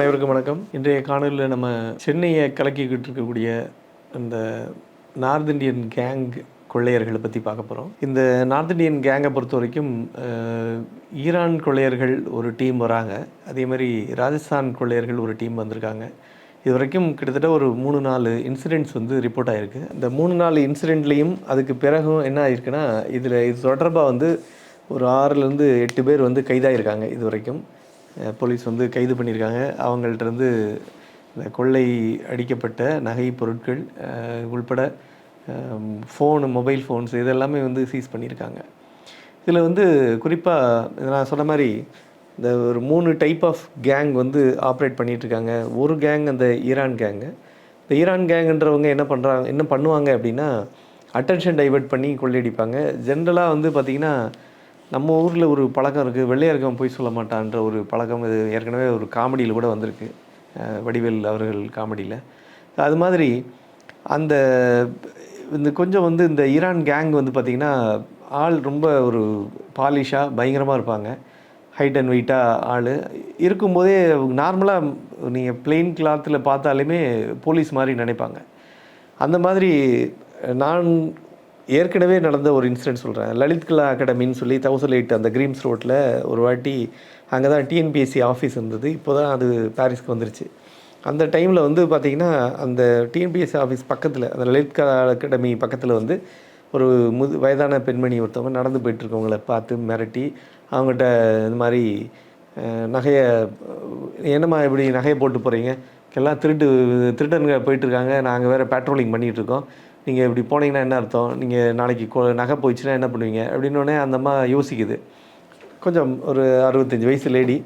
அனைவருக்கும் வணக்கம். இன்றைய காணொலியில் நம்ம சென்னையை கலக்கிக்கிட்டு இருக்கக்கூடிய அந்த நார்த் இந்தியன் கேங் கொள்ளையர்களை பற்றி பார்க்க போகிறோம் இந்த நார்த் இந்தியன் கேங்கை பொறுத்த வரைக்கும் ஈரான் கொள்ளையர்கள் ஒரு டீம் வராங்க. அதே மாதிரி ராஜஸ்தான் கொள்ளையர்கள் ஒரு டீம் வந்திருக்காங்க. இது வரைக்கும் கிட்டத்தட்ட ஒரு மூணு நாலு இன்சிடெண்ட்ஸ் வந்து ரிப்போர்ட் ஆகிருக்கு இந்த மூணு நாலு இன்சிடெண்ட்லேயும் அதுக்கு பிறகும் என்ன ஆயிருக்குன்னா இதில் இது தொடர்பாக வந்து ஒரு ஆறுலேருந்து எட்டு பேர் வந்து கைதாகிருக்காங்க இது வரைக்கும். போலீஸ் வந்து கைது பண்ணியிருக்காங்க. அவங்கள்ட்ட இருந்து இந்த கொள்ளை அடிக்கப்பட்ட நகை பொருட்கள் உள்பட ஃபோனு மொபைல் ஃபோன்ஸ் இதெல்லாமே வந்து சீஸ் பண்ணியிருக்காங்க. இதில் வந்து குறிப்பாக நான் சொன்ன மாதிரி இந்த ஒரு மூணு டைப் ஆஃப் கேங் வந்து ஆப்ரேட் பண்ணிகிட்ருக்காங்க ஒரு கேங் அந்த ஈரான் கேங்கு இந்த ஈரான் கேங்குன்றவங்க என்ன பண்ணுறாங்க என்ன பண்ணுவாங்க அப்படின்னா அட்டென்ஷன் டைவர்ட் பண்ணி கொள்ளையடிப்பாங்க. ஜென்ரலாக வந்து பார்த்திங்கன்னா நம்ம ஊரில் ஒரு பழக்கம் இருக்குது வெள்ளையர்கம் போய் சொல்ல மாட்டான்ற ஒரு பழக்கம். இது ஏற்கனவே ஒரு காமெடியில் கூட வந்திருக்கு. வடிவேல் அவர்கள் காமெடியில். அது மாதிரி அந்த இந்த கொஞ்சம் வந்து இந்த ஈரான் கேங் வந்து பார்த்திங்கன்னா ஆள் ரொம்ப ஒரு பாலிஷாக பயங்கரமாக இருப்பாங்க. ஹைட் அண்ட் வெயிட்டாக ஆள். இருக்கும்போதே நார்மலாக நீங்கள் பிளெயின் கிளாத்தில் பார்த்தாலுமே போலீஸ் மாதிரி நினைப்பாங்க. அந்த மாதிரி நான் ஏற்கனவே நடந்த ஒரு இன்சிடென்ட் சொல்கிறேன் லலித் கலா அகாடமின்னு சொல்லி தௌசண்ட் எயிட் அந்த கிரீம்ஸ் ரோட்டில் ஒரு வாட்டி அங்கே தான் டிஎன்பிஎஸ்சி ஆஃபீஸ் இருந்தது. இப்போ தான் அது பாரிஸ்க்கு வந்துருச்சு. அந்த டைமில் வந்து பார்த்திங்கன்னா அந்த டிஎன்பிஎஸ்சி ஆஃபீஸ் பக்கத்தில் அந்த லலித் கலா அகாடமி பக்கத்தில் வந்து ஒரு முது வயதான பெண்மணி ஒருத்தவங்க நடந்து போயிட்டுருக்கவங்கள பார்த்து மிரட்டி அவங்ககிட்ட இந்த மாதிரி நகையை என்னம்மா இப்படி நகையை போட்டு போகிறீங்க எல்லாம் திருட்டு திருடனுங்க போயிட்டுருக்காங்க. நாங்கள் வேறு பேட்ரோலிங் பண்ணிகிட்டு இருக்கோம் நீங்கள் இப்படி போனீங்கன்னா என்ன அர்த்தம்? நீங்கள் நாளைக்கு கொ- நகை போயிடுச்சுன்னா என்ன பண்ணுவீங்க? அப்படின்னோடனே அந்த அம்மா யோசிக்குது. கொஞ்சம் ஒரு அறுபத்தஞ்சி வயசு லேடி.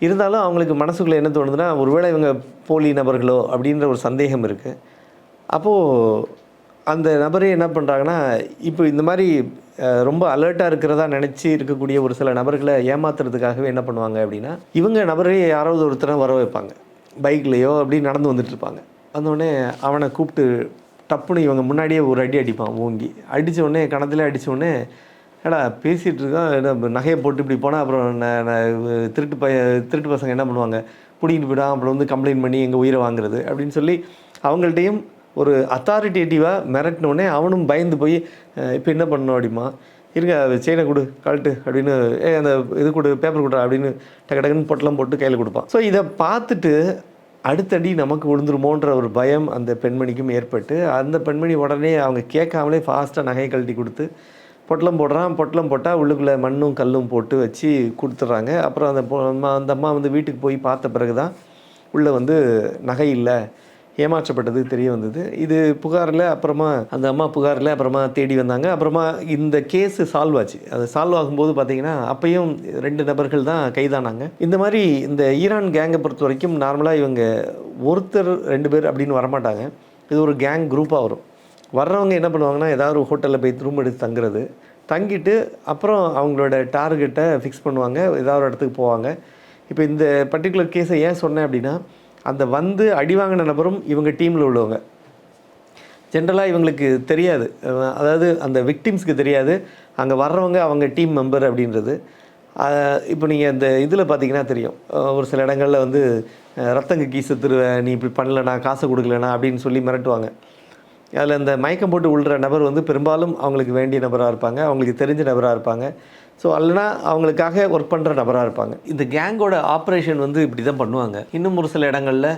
இருந்தாலும் அவங்களுக்கு மனசுக்குள்ளே என்ன தோணுதுன்னா ஒருவேளை இவங்க போலி நபர்களோ அப்படின்ற ஒரு சந்தேகம் இருக்குது அப்போது அந்த நபரே என்ன பண்ணுறாங்கன்னா இப்போ இந்த மாதிரி ரொம்ப அலர்ட்டாக இருக்கிறதா நினச்சி இருக்கக்கூடிய ஒரு சில நபர்களை ஏமாத்துறதுக்காகவே என்ன பண்ணுவாங்க அப்படின்னா இவங்க நபரே யாராவது ஒருத்தரை வர வைப்பாங்க. பைக்லேயோ அப்படி நடந்து வந்துட்டுருப்பாங்க வந்தோடனே அவனை கூப்பிட்டு டப்புன்னு இவங்க முன்னாடியே ஒரு அடி அடிப்பான் ஓங்கி. அடித்த உடனே கணத்துல அடிச்ச உடனே ஏடா பேசிகிட்டு இருக்கான் என்ன நகையை போட்டு இப்படி போனால் அப்புறம் நான் திருட்டு பைய திருட்டு பசங்க என்ன பண்ணுவாங்க? பிடிங்கிட்டு போயிடான் அப்புறம் வந்து கம்ப்ளைண்ட் பண்ணி எங்கள் உயிரை வாங்குறது அப்படின்னு சொல்லி அவங்கள்ட்டையும் ஒரு அத்தாரிட்டேட்டிவாக மிரட்டினோடனே அவனும் பயந்து போய் இப்போ என்ன பண்ணணும் அப்படிமா இருங்க செயினை கொடு கழட்டு அப்படின்னு ஏ அந்த இது கொடு பேப்பர் கொடு அப்படின்னு டக்கு டக்குன்னு பொட்டெல்லாம் போட்டு கையில் கொடுப்பான். ஸோ இதை பார்த்துட்டு அடுத்தடி நமக்கு விழுந்துருமோன்ற ஒரு பயம் அந்த பெண்மணிக்கும் ஏற்பட்டு அந்த பெண்மணி உடனே அவங்க கேட்காமலே ஃபாஸ்ட்டாக நகையை கழட்டி கொடுத்து பொட்டலம் போடுறான் பொட்டலம் போட்டால் உள்ளுக்குள்ளே மண்ணும் கல்லும் போட்டு வச்சு கொடுத்துட்றாங்க. அப்புறம் அந்த பொ- அம்மா அந்த அம்மா வந்து வீட்டுக்கு போய் பார்த்த பிறகு தான் உள்ளே வந்து நகை இல்லை ஏமாற்றப்பட்டது தெரிய வந்தது. இது புகாரில் அப்புறமா அந்த அம்மா புகாரில் அப்புறமா தேடி வந்தாங்க. அப்புறமா இந்த கேஸு சால்வ் ஆச்சு. அது சால்வ் ஆகும்போது பார்த்தீங்கன்னா அப்பையும் ரெண்டு நபர்கள் தான் கைதானாங்க. இந்த மாதிரி இந்த ஈரான் கேங்கை பொறுத்த வரைக்கும் நார்மலாக இவங்க ஒருத்தர் ரெண்டு பேர் அப்படின்னு வரமாட்டாங்க. இது ஒரு கேங் குரூப்பாக வரும். வர்றவங்க என்ன பண்ணுவாங்கன்னா ஏதாவது ஒரு ஹோட்டலில் போய் ரூம் எடுத்து தங்குறது. தங்கிட்டு அப்புறம் அவங்களோட டார்கெட்டை ஃபிக்ஸ் பண்ணுவாங்க. ஏதாவது ஒரு இடத்துக்கு போவாங்க. இப்போ இந்த பர்டிகுலர் கேஸை ஏன் சொன்னேன் அப்படின்னா அந்த வந்து அடி வாங்கின நபரும் இவங்க டீமில் உள்ளவங்க. ஜென்ரலாக இவங்களுக்கு தெரியாது. அதாவது அந்த விக்டிம்ஸ்க்கு தெரியாது. அங்கே வர்றவங்க அவங்க டீம் மெம்பர் அப்படின்றது. இப்போ நீங்கள் இந்த இதில் பார்த்தீங்கன்னா தெரியும். ஒரு சில இடங்களில் வந்து ரத்தங்க கீசு நீ இப்படி பண்ணலனா காசு கொடுக்கலனா அப்படின்னு சொல்லி மிரட்டுவாங்க. அதில் இந்த மயக்கம் போட்டு விழுற நபர் வந்து பெரும்பாலும் அவங்களுக்கு வேண்டிய நபராக இருப்பாங்க. அவங்களுக்கு தெரிஞ்ச நபராக இருப்பாங்க. ஸோ அல்லனா அவங்களுக்காக ஒர்க் பண்ணுற நபராக இருப்பாங்க. இந்த கேங்கோட ஆப்ரேஷன் வந்து இப்படி தான் பண்ணுவாங்க. இன்னும் ஒரு சில இடங்களில்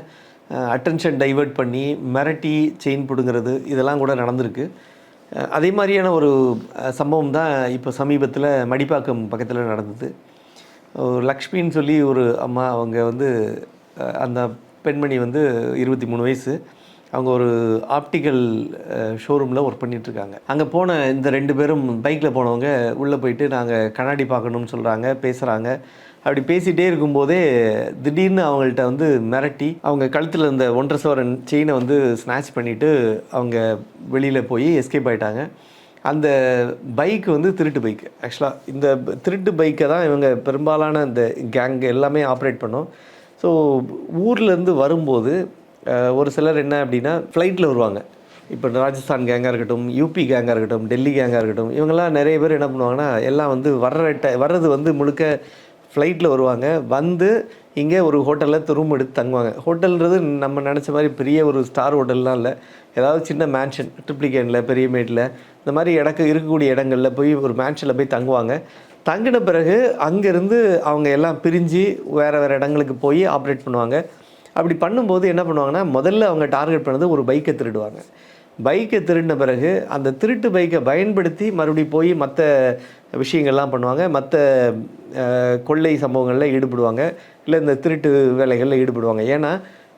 அட்டென்ஷன் டைவர்ட் பண்ணி மிரட்டி செயின் பிடுங்கிறது இதெல்லாம் கூட நடந்திருக்கு. அதே மாதிரியான ஒரு சம்பவம் தான் இப்போ சமீபத்தில் மடிப்பாக்கம் பக்கத்தில் நடந்தது. ஒரு லக்ஷ்மின்னு சொல்லி ஒரு அம்மா அவங்க வந்து அந்த பெண்மணி வந்து இருபத்தி மூணு வயசு. அவங்க ஒரு ஆப்டிக்கல் ஷோரூமில் ஒர்க் பண்ணிகிட்ருக்காங்க அங்கே போன இந்த ரெண்டு பேரும் பைக்கில் போனவங்க உள்ளே போயிட்டு நாங்கள் கண்ணாடி பார்க்கணும்னு சொல்கிறாங்க பேசுகிறாங்க அப்படி பேசிகிட்டே இருக்கும்போதே திடீர்னு அவங்கள்ட்ட வந்து மிரட்டி அவங்க கழுத்தில் இருந்த ஒன்றரை சவரன் செயினை வந்து ஸ்நாச் பண்ணிவிட்டு அவங்க வெளியில் போய் எஸ்கேப் ஆயிட்டாங்க. அந்த பைக் வந்து திருட்டு பைக் ஆக்சுவலாக இந்த திருட்டு பைக்கை தான் இவங்க பெரும்பாலான இந்த கேங் எல்லாமே ஆப்ரேட் பண்ணோம். ஸோ ஊர்லேருந்து வரும்போது ஒரு சிலர் என்ன அப்படின்னா ஃப்ளைட்டில் வருவாங்க. இப்போ ராஜஸ்தான் கேங்காக இருக்கட்டும் யூபி கேங்காக இருக்கட்டும் டெல்லி கேங்காக இருக்கட்டும் இவங்கெல்லாம் நிறைய பேர் என்ன பண்ணுவாங்கன்னா எல்லாம் வந்து வர்ற ட வர்றது வந்து முழுக்க ஃப்ளைட்டில் வருவாங்க. வந்து இங்கே ஒரு ஹோட்டலில் ரூம் எடுத்து தங்குவாங்க. ஹோட்டல்ன்றது நம்ம நினச்ச மாதிரி பெரிய ஒரு ஸ்டார் ஹோட்டல்லாம் இல்லை. ஏதாவது சின்ன மேன்ஷன் ட்ரிப்ளிகேனில் பெரியமேட்டில் இந்த மாதிரி இடக்கு இருக்கக்கூடிய இடங்களில் போய் ஒரு மேன்ஷனில் போய் தங்குவாங்க. தங்கின பிறகு அங்கேருந்து அவங்க எல்லாம் பிரிஞ்சு வேறு வேறு இடங்களுக்கு போய் ஆப்ரேட் பண்ணுவாங்க. அப்படி பண்ணும்போது என்ன பண்ணுவாங்கன்னா முதல்ல அவங்க டார்கெட் பண்ணது ஒரு பைக்கை திருடுவாங்க. பைக்கை திருடின பிறகு அந்த திருட்டு பைக்கை பயன்படுத்தி மறுபடியும் போய் மற்ற விஷயங்கள்லாம் பண்ணுவாங்க. மற்ற கொள்ளை சம்பவங்களில் ஈடுபடுவாங்க. இல்லை இந்த திருட்டு வேலைகளில் ஈடுபடுவாங்க. ஏன்னா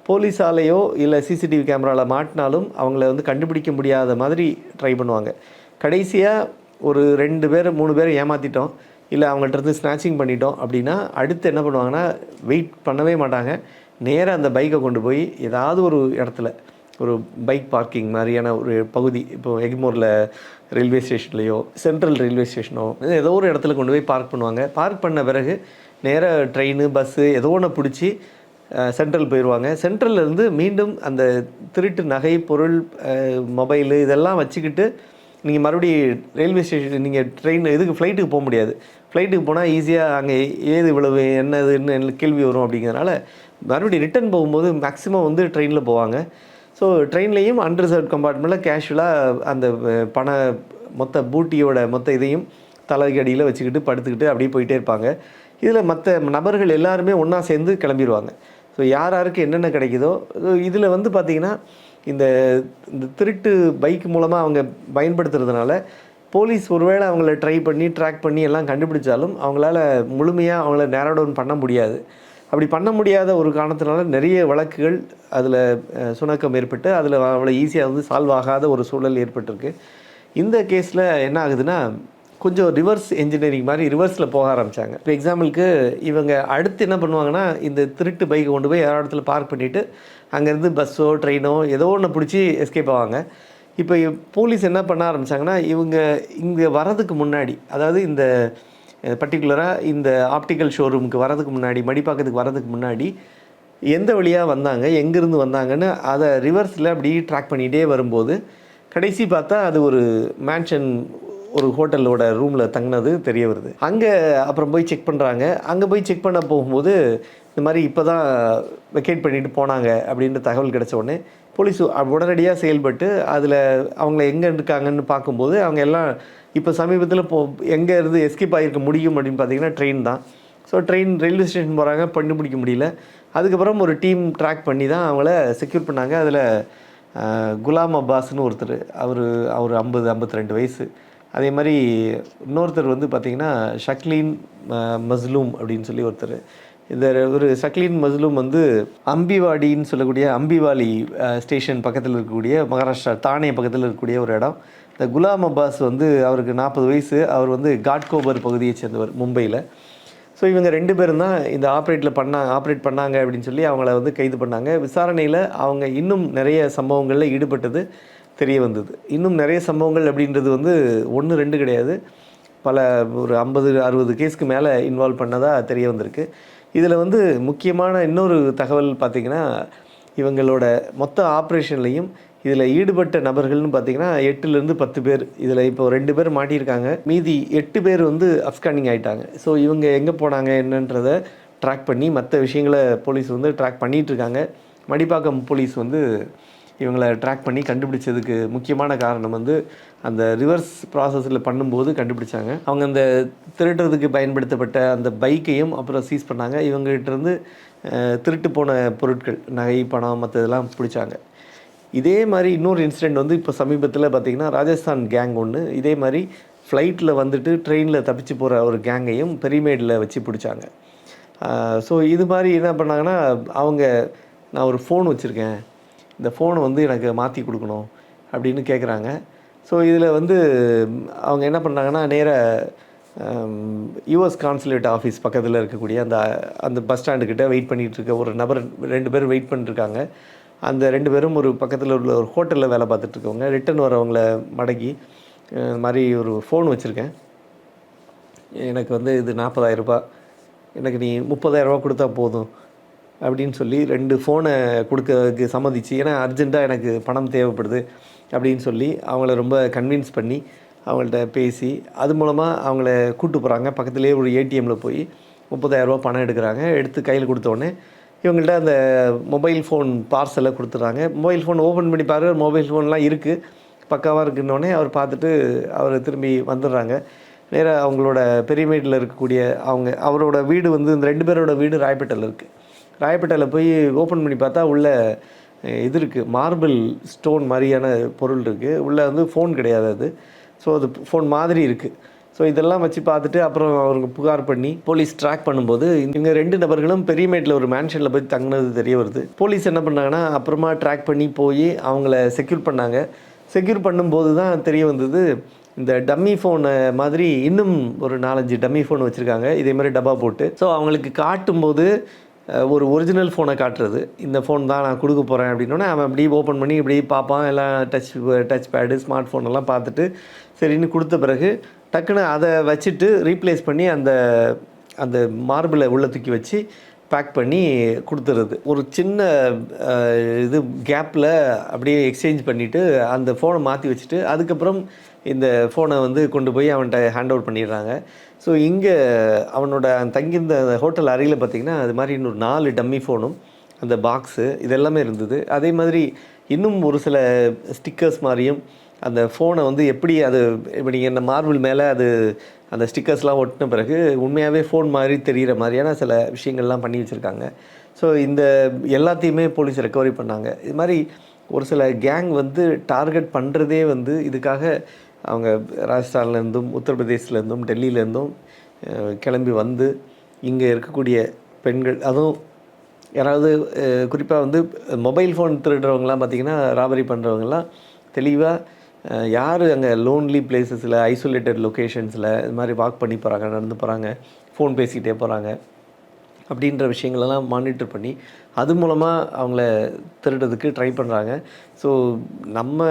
போலீஸாலேயோ இல்லை சிசிடிவி கேமராவில் மாட்டினாலும் அவங்கள வந்து கண்டுபிடிக்க முடியாத மாதிரி ட்ரை பண்ணுவாங்க. கடைசியாக ஒரு ரெண்டு பேர் மூணு பேரை ஏமாற்றிட்டோம் இல்லை அவங்கள்ட்ட இருந்து ஸ்நாச்சிங் பண்ணிட்டோம் அப்படின்னா அடுத்து என்ன பண்ணுவாங்கன்னா வெயிட் பண்ணவே மாட்டாங்க. நேராக அந்த பைக்கை கொண்டு போய் ஏதாவது ஒரு இடத்துல ஒரு பைக் பார்க்கிங் மாதிரியான ஒரு பகுதி இப்போ எக்மோரில் ரயில்வே ஸ்டேஷன்லேயோ சென்ட்ரல் ரயில்வே ஸ்டேஷனோ ஏதோ ஒரு இடத்துல கொண்டு போய் பார்க் பண்ணுவாங்க. பார்க் பண்ண பிறகு நேராக ட்ரெயின் பஸ்ஸு ஏதோ ஒன்று பிடிச்சி சென்ட்ரல் போயிடுவாங்க சென்ட்ரல்லேருந்து மீண்டும் அந்த திருட்டு நகை பொருள் மொபைலு இதெல்லாம் வச்சுக்கிட்டு நீங்கள் மறுபடியும் ரயில்வே ஸ்டேஷன் நீங்கள் ட்ரெயின் இதுக்கு ஃப்ளைட்டுக்கு போக முடியாது. ஃப்ளைட்டுக்கு போனால் ஈஸியாக அங்கே ஏது இவ்வளவு என்னதுன்னு கேள்வி வரும் அப்படிங்கிறனால மறுபடியும் ரிட்டர்ன் போகும்போது மேக்ஸிமம் வந்து ட்ரெயினில் போவாங்க. ஸோ ட்ரெயின்லேயும் அன்ரிசர்வ் கம்பார்ட்மெண்ட்டில் கேஷுவலாக அந்த பண மொத்த பூட்டியோட மொத்த இதையும் தலைக்கடியில் வச்சுக்கிட்டு படுத்துக்கிட்டு அப்படியே போயிட்டே இருப்பாங்க. இதில் மற்ற நபர்கள் எல்லாருமே ஒன்றா சேர்ந்து கிளம்பிடுவாங்க ஸோ யார் யாருக்கு என்னென்ன கிடைக்குதோ இதில் வந்து பார்த்திங்கன்னா இந்த இந்த திருட்டு பைக் மூலமாக அவங்க பயன்படுத்துறதுனால போலீஸ் ஒருவேளை அவங்கள ட்ரை பண்ணி ட்ராக் பண்ணி எல்லாம் கண்டுபிடிச்சாலும் அவங்களால முழுமையாக அவங்கள நேரோ டவுன் பண்ண முடியாது. அப்படி பண்ண முடியாத ஒரு காரணத்தினால நிறைய வழக்குகள் அதில் சுணக்கம் ஏற்பட்டு அதில் அவ்வளோ ஈஸியாக வந்து சால்வ் ஆகாத ஒரு சூழல் ஏற்பட்டிருக்கு. இந்த கேஸில் என்ன ஆகுதுன்னா கொஞ்சம் ரிவர்ஸ் இன்ஜினியரிங் மாதிரி ரிவர்ஸில் போக ஆரம்பித்தாங்க இப்போ எக்ஸாம்பிளுக்கு இவங்க அடுத்து என்ன பண்ணுவாங்கன்னா இந்த திருட்டு பைக்கை கொண்டு போய் யாரோ இடத்துல பார்க் பண்ணிவிட்டு அங்கேருந்து பஸ்ஸோ ட்ரெயினோ ஏதோ ஒன்று பிடிச்சி எஸ்கேப் ஆவாங்க. இப்போ போலீஸ் என்ன பண்ண ஆரம்பித்தாங்கன்னா இவங்க இங்கே வரதுக்கு முன்னாடி அதாவது இந்த பர்டிகுலராக இந்த ஆப்டிக்கல் ஷோரூமுக்கு வரதுக்கு முன்னாடி மடிப்பாக்கத்துக்கு வரதுக்கு முன்னாடி எந்த வழியாக வந்தாங்க எங்கேருந்து வந்தாங்கன்னு அதை ரிவர்ஸில் அப்படி ட்ராக் பண்ணிகிட்டே வரும்போது கடைசி பார்த்தா அது ஒரு மேன்ஷன் ஒரு ஹோட்டலோட ரூமில் தங்கினது தெரிய வருது. அங்கே அப்புறம் போய் செக் பண்ணுறாங்க அங்கே போய் செக் பண்ண போகும்போது இந்த மாதிரி இப்போ தான் வெக்கேட் பண்ணிட்டு போனாங்க அப்படின்ற தகவல் கிடச்ச உடனே போலீஸ் உடனடியாக செயல்பட்டு அதில் அவங்கள எங்கே இருக்காங்கன்னு பார்க்கும்போது அவங்க எல்லாம் இப்போ சமீபத்தில் இப்போ எங்கே இருந்து எஸ்கேப் ஆகிருக்க முடியும் அப்படின்னு பார்த்தீங்கன்னா ட்ரெயின் தான். ஸோ ட்ரெயின் ரயில்வே ஸ்டேஷன் போகிறாங்க பண்ணி முடிக்க முடியல. அதுக்கப்புறம் ஒரு டீம் ட்ராக் பண்ணி தான் அவங்கள செக்யூர் பண்ணாங்க. அதில் குலாம் அப்பாஸ்னு ஒருத்தர் அவர் அவர் ஐம்பது ஐம்பத்தி ரெண்டு வயசு. அதே மாதிரி இன்னொருத்தர் வந்து பார்த்திங்கன்னா ஷக்லீன் மஸ்லூம் அப்படின்னு சொல்லி ஒருத்தர். இந்த ஒரு சக்லீன் மஸ்லூம் வந்து அம்பிவாடின்னு சொல்லக்கூடிய அம்பிவாலி ஸ்டேஷன் பக்கத்தில் இருக்கக்கூடிய மகாராஷ்டிரா தானே பக்கத்தில் இருக்கக்கூடிய ஒரு இடம். இந்த குலாம் அப்பாஸ் வந்து அவருக்கு நாற்பது வயசு அவர் வந்து காட்கோபர் பகுதியை சேர்ந்தவர் மும்பையில். ஸோ இவங்க ரெண்டு பேரும் தான் இந்த ஆப்ரேட்டில் பண்ணா ஆப்ரேட் பண்ணாங்க அப்படின்னு சொல்லி அவங்கள வந்து கைது பண்ணாங்க. விசாரணையில் அவங்க இன்னும் நிறைய சம்பவங்களில் ஈடுபட்டது தெரிய வந்தது. இன்னும் நிறைய சம்பவங்கள் அப்படின்றது வந்து ஒன்று ரெண்டு கிடையாது. பல ஒரு ஐம்பது அறுபது கேஸ்க்கு மேலே இன்வால்வ் பண்ணதாக தெரிய வந்திருக்கு. இதில் வந்து முக்கியமான இன்னொரு தகவல் பார்த்திங்கன்னா இவங்களோட மொத்த ஆப்ரேஷன்லையும் இதில் ஈடுபட்ட நபர்கள்னு பார்த்தீங்கன்னா எட்டுலேருந்து பத்து பேர். இதில் இப்போ ரெண்டு பேர் மாட்டியிருக்காங்க. மீதி எட்டு பேர் வந்து அப்ஸ்காண்டிங் ஆயிட்டாங்க. ஸோ இவங்க எங்கே போனாங்க என்னன்றதை ட்ராக் பண்ணி மற்ற விஷயங்களை போலீஸ் வந்து ட்ராக் பண்ணிகிட்ருக்காங்க. இருக்காங்க மடிப்பாக்கம் போலீஸ் வந்து இவங்களை ட்ராக் பண்ணி கண்டுபிடிச்சதுக்கு முக்கியமான காரணம் வந்து அந்த ரிவர்ஸ் ப்ராசஸில் பண்ணும்போது கண்டுபிடிச்சாங்க. அவங்க அந்த திருடுறதுக்கு பயன்படுத்தப்பட்ட அந்த பைக்கையும் அப்புறம் சீஸ் பண்ணாங்க. இவங்ககிட்ட இருந்து திருட்டு போன பொருட்கள் நகை பணம் மற்றதெல்லாம் பிடிச்சாங்க. இதே மாதிரி இன்னொரு இன்சிடெண்ட் வந்து இப்போ சமீபத்தில் பார்த்திங்கன்னா ராஜஸ்தான் கேங் ஒன்று இதே மாதிரி ஃப்ளைட்டில் வந்துட்டு ட்ரெயினில் தப்பிச்சு போகிற ஒரு கேங்கையும் பெரிமேடில் வச்சு பிடிச்சாங்க. ஸோ இது மாதிரி என்ன பண்ணாங்கன்னா அவங்க நான் ஒரு ஃபோன் வச்சுருக்கேன். இந்த ஃபோனை வந்து எனக்கு மாற்றி கொடுக்கணும் அப்படின்னு கேட்குறாங்க ஸோ இதில் வந்து அவங்க என்ன பண்ணாங்கன்னா நேராக யூஎஸ் கான்சுலேட் ஆஃபீஸ் பக்கத்தில் இருக்கக்கூடிய அந்த அந்த பஸ் ஸ்டாண்டுக்கிட்ட வெயிட் பண்ணிகிட்டு இருக்க ஒரு நபர் ரெண்டு பேர் வெயிட் பண்ணிட்டுருக்காங்க அந்த ரெண்டு பேரும் ஒரு பக்கத்தில் உள்ள ஒரு ஹோட்டலில் வேலை பார்த்துட்டு இருக்கவங்க. ரிட்டன் வரவங்கள மடக்கி இந்த மாதிரி ஒரு ஃபோன் வச்சுருக்கேன். எனக்கு வந்து இது நாற்பதாயிரரூபா எனக்கு நீ முப்பதாயிரரூபா கொடுத்தா போதும் அப்படின்னு சொல்லி ரெண்டு ஃபோனை கொடுக்கறதுக்கு சம்மதிச்சு ஏன்னா அர்ஜெண்ட்டாக எனக்கு பணம் தேவைப்படுது அப்படின்னு சொல்லி அவங்கள ரொம்ப கன்வின்ஸ் பண்ணி அவங்கள்ட்ட பேசி அது மூலமாக அவங்கள கூப்பிட்டு போகிறாங்க பக்கத்துலேயே ஒரு ஏடிஎம்மில் போய் முப்பதாயிரரூபா பணம் எடுக்கிறாங்க. எடுத்து கையில் கொடுத்தோடனே இவங்கள்ட்ட அந்த மொபைல் ஃபோன் பார்சலை கொடுத்துட்றாங்க. மொபைல் ஃபோன் ஓப்பன் பண்ணி பாருங்க மொபைல் ஃபோன்லாம் இருக்குது பக்காவாக இருக்குன்னொடனே அவர் பார்த்துட்டு அவர் திரும்பி வந்துடுறாங்க. நேராக அவங்களோட பெரியமேட்டில் இருக்கக்கூடிய அவங்க அவரோட வீடு வந்து இந்த ரெண்டு பேரோட வீடு ராயப்பேட்டையில் இருக்குது ராயப்பேட்டையில் போய் ஓப்பன் பண்ணி பார்த்தா உள்ள இது இருக்குது மார்பிள் ஸ்டோன் மாதிரியான பொருள் இருக்குது உள்ளே வந்து ஃபோன் கிடையாது அது. ஸோ அது ஃபோன் மாதிரி இருக்குது ஸோ இதெல்லாம் வச்சு பார்த்துட்டு அப்புறம் அவருக்கு புகார் பண்ணி போலீஸ் ட்ராக் பண்ணும்போது இவங்க ரெண்டு நபர்களும் பெரியமேட்டில் ஒரு மேன்ஷனில் போய் தங்கினது தெரிய வருது. போலீஸ் என்ன பண்ணாங்கன்னா அப்புறமா ட்ராக் பண்ணி போய் அவங்கள செக்யூர் பண்ணாங்க. செக்யூர் பண்ணும்போது தான் தெரிய வந்தது இந்த டம்மி ஃபோனை மாதிரி இன்னும் ஒரு நாலஞ்சு டம்மி ஃபோன் வச்சுருக்காங்க. இதே மாதிரி டப்பா போட்டு. ஸோ அவங்களுக்கு காட்டும்போது ஒரு ஒரிஜினல் ஃபோனை காட்டுறது. இந்த ஃபோன் தான் நான் கொடுக்க போகிறேன் அப்படின்னோடனே அவன் அப்படி ஓப்பன் பண்ணி இப்படி பார்ப்பான் எல்லாம் touch touch pad smart phone எல்லாம் பார்த்துட்டு சரின்னு கொடுத்த பிறகு டக்குன்னு அதை வச்சுட்டு ரீப்ளேஸ் பண்ணி அந்த அந்த மார்பிளை உள்ள தூக்கி வச்சு பேக் பண்ணி கொடுத்துறது. ஒரு சின்ன இது கேப்பில் அப்படியே எக்ஸ்சேஞ்ச் பண்ணிவிட்டு அந்த ஃபோனை மாற்றி வச்சுட்டு அதுக்கப்புறம் இந்த ஃபோனை வந்து கொண்டு போய் அவன்கிட்ட ஹேண்ட் ஓவர் பண்ணிடுறாங்க. ஸோ இங்கே அவனோட தங்கியிருந்த ஹோட்டல் அறையில் பார்த்திங்கன்னா அது மாதிரி இன்னொரு நாலு டம்மி ஃபோனும் அந்த பாக்ஸு இதெல்லாமே இருந்தது. அதே மாதிரி இன்னும் ஒரு சில ஸ்டிக்கர்ஸ் மாதிரியும் அந்த ஃபோனை வந்து எப்படி அது இப்போ நீங்கள் இந்த மார்பிள் மேலே அது அந்த ஸ்டிக்கர்ஸ்லாம் ஒட்டின பிறகு உண்மையாகவே ஃபோன் மாதிரி தெரிகிற மாதிரியான சில விஷயங்கள்லாம் பண்ணி வச்சுருக்காங்க. ஸோ இந்த எல்லாத்தையுமே போலீஸ் ரெக்கவரி பண்ணாங்க. இது மாதிரி ஒரு சில கேங் வந்து டார்கெட் பண்ணுறதே வந்து இதுக்காக அவங்க ராஜஸ்தான்லேருந்தும் உத்தரப்பிரதேசிலேருந்தும் டெல்லியிலேருந்தும் கிளம்பி வந்து இங்கே இருக்கக்கூடிய பெண்கள் அதுவும் யாராவது குறிப்பாக வந்து மொபைல் ஃபோன் திருடுறவங்களாம் பார்த்திங்கன்னா ராபரி பண்ணுறவங்கலாம் தெளிவாக யார் அங்கே லோன்லி பிளேசஸில் ஐசோலேட்டட் லொக்கேஷன்ஸில் இது மாதிரி வாக் பண்ணி போகிறாங்க நடந்து போகிறாங்க ஃபோன் பேசிக்கிட்டே போகிறாங்க அப்படின்ற விஷயங்களெல்லாம் மானிட்டர் பண்ணி அது மூலமாக அவங்கள திருடுறதுக்கு ட்ரை பண்ணுறாங்க ஸோ நம்ம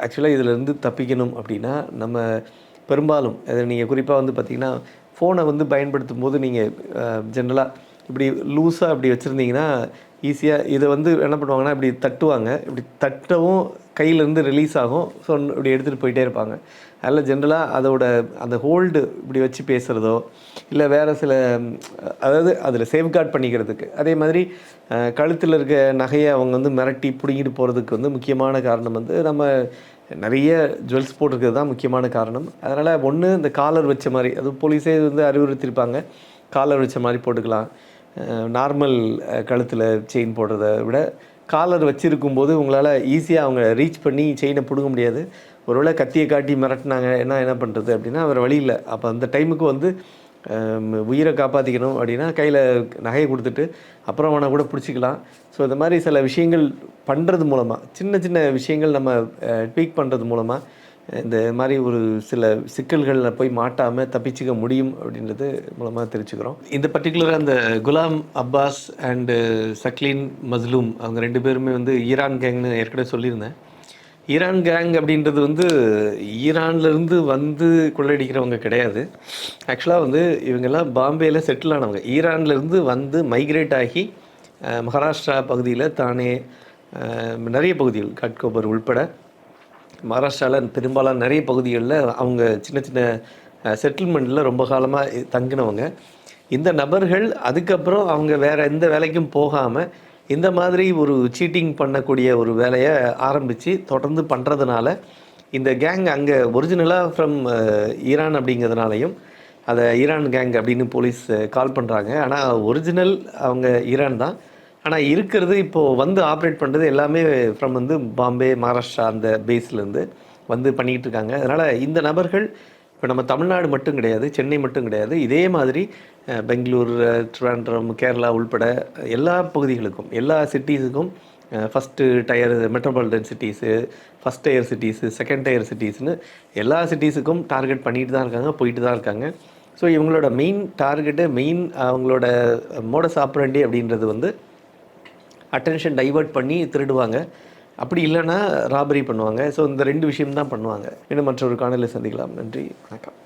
ஆக்சுவலாக இதிலேருந்து தப்பிக்கணும் அப்படின்னா நம்ம பெரும்பாலும் அதை நீங்கள் குறிப்பாக வந்து பார்த்திங்கன்னா ஃபோனை வந்து பயன்படுத்தும் போது நீங்கள் ஜென்ரலாக இப்படி லூஸாக இப்படி வச்சுருந்தீங்கன்னா ஈஸியாக இதை வந்து என்ன பண்ணுவாங்கன்னா இப்படி தட்டுவாங்க. இப்படி தட்டவும் கையிலேருந்து ரிலீஸ் ஆகும். ஸோ இப்படி எடுத்துகிட்டு போயிட்டே இருப்பாங்க. அதில் ஜென்ரலாக அதோட அந்த ஹோல்டு இப்படி வச்சு பேசுகிறதோ இல்லை வேறு சில அதாவது அதில் சேஃப்கார்ட் பண்ணிக்கிறதுக்கு. அதே மாதிரி கழுத்தில் இருக்க நகையை அவங்க வந்து மிரட்டி பிடுங்கிட்டு போகிறதுக்கு வந்து முக்கியமான காரணம் வந்து நம்ம நிறைய ஜுவல்ஸ் போட்டிருக்கிறது தான் முக்கியமான காரணம். அதனால் ஒன்று இந்த காலர் வச்ச மாதிரி அது போலீஸே வந்து அறிவுறுத்தியிருப்பாங்க. காலர் வச்ச மாதிரி போட்டுக்கலாம். நார்மல் கழுத்தில் செயின் போடுறத விட காலர் வச்சுருக்கும் போது உங்களால் ஈஸியாக அவங்க ரீச் பண்ணி செயினை பிடுங்க முடியாது. ஒருவேளை கத்தியை காட்டி மிரட்டினாங்க என்ன என்ன பண்ணுறது அப்படின்னா அவர் வழியில் அப்போ அந்த டைமுக்கு வந்து உயிரை காப்பாற்றிக்கணும் அப்படின்னா கையில் நகையை கொடுத்துட்டு அப்புறம் வேணால் கூட பிடிச்சிக்கலாம். ஸோ இந்த மாதிரி சில விஷயங்கள் பண்ணுறது மூலமாக சின்ன சின்ன விஷயங்கள் நம்ம ட்வீக் பண்ணுறது மூலமாக இந்த மாதிரி ஒரு சில சிக்கல்களில் போய் மாட்டாமல் தப்பிச்சுக்க முடியும் அப்படின்றது மூலமாக தெரிஞ்சுக்கிறோம். இந்த பர்டிகுலராக அந்த குலாம் அப்பாஸ் அண்டு சக்லீன் மஸ்லூம் அவங்க ரெண்டு பேருமே வந்து ஈரான் கேங்னு ஏற்கனவே சொல்லியிருந்தேன். ஈரான் கேங் அப்படின்றது வந்து ஈரான்லேருந்து வந்து கொள்ளையடிக்கிறவங்க கிடையாது. ஆக்சுவலாக வந்து இவங்கெல்லாம் பாம்பேயில் செட்டில் ஆனவங்க. ஈரான்லேருந்து வந்து மைக்ரேட் ஆகி மகாராஷ்டிரா பகுதியில் தானே நிறைய பகுதிகள் கட்கோபர் உள்பட மகாராஷ்டிராவில் பெரும்பாலான நிறைய பகுதிகளில் அவங்க சின்ன சின்ன செட்டில்மெண்ட்டில் ரொம்ப காலமாக தங்கினவங்க. இந்த நபர்கள் அதுக்கப்புறம் அவங்க வேறு எந்த வேலைக்கும் போகாமல் இந்த மாதிரி ஒரு சீட்டிங் பண்ணக்கூடிய ஒரு வேலையை ஆரம்பித்து தொடர்ந்து பண்ணுறதுனால இந்த கேங் அங்கே ஒரிஜினலாக ஃப்ரம் ஈரான் அப்படிங்கிறதுனாலையும் அதை ஈரான் கேங் அப்படின்னு போலீஸ் கால் பண்ணுறாங்க ஆனால் ஒரிஜினல் அவங்க ஈரான் தான். ஆனால் இருக்கிறது இப்போது வந்து ஆப்ரேட் பண்ணுறது எல்லாமே ஃப்ரம் வந்து பாம்பே மகாராஷ்டிரா அந்த பேஸ்லேருந்து வந்து பண்ணிக்கிட்டு இருக்காங்க. அதனால் இந்த நபர்கள் இப்போ நம்ம தமிழ்நாடு மட்டும் கிடையாது சென்னை மட்டும் கிடையாது இதே மாதிரி பெங்களூர் அஹ், திருவனந்தபுரம் கேரளா உள்பட எல்லா பகுதிகளுக்கும் எல்லா சிட்டிஸுக்கும் first tier metropolitan cities first tier cities second tier சிட்டிஸ்னு எல்லா சிட்டிஸுக்கும் டார்கெட் பண்ணிட்டு தான் இருக்காங்க போயிட்டு தான் இருக்காங்க. ஸோ இவங்களோட மெயின் டார்கெட்டு மெயின் அவங்களோட மோட ஆப்ரண்டி அப்படின்றது வந்து அட்டென்ஷன் டைவெர்ட் பண்ணி திருடுவாங்க. அப்படி இல்லைன்னா ராபரி பண்ணுவாங்க. ஸோ இந்த ரெண்டு விஷயம் தான் பண்ணுவாங்க. இன்னும் மற்றொரு காணொலியில் சந்திக்கலாம். நன்றி. வணக்கம்.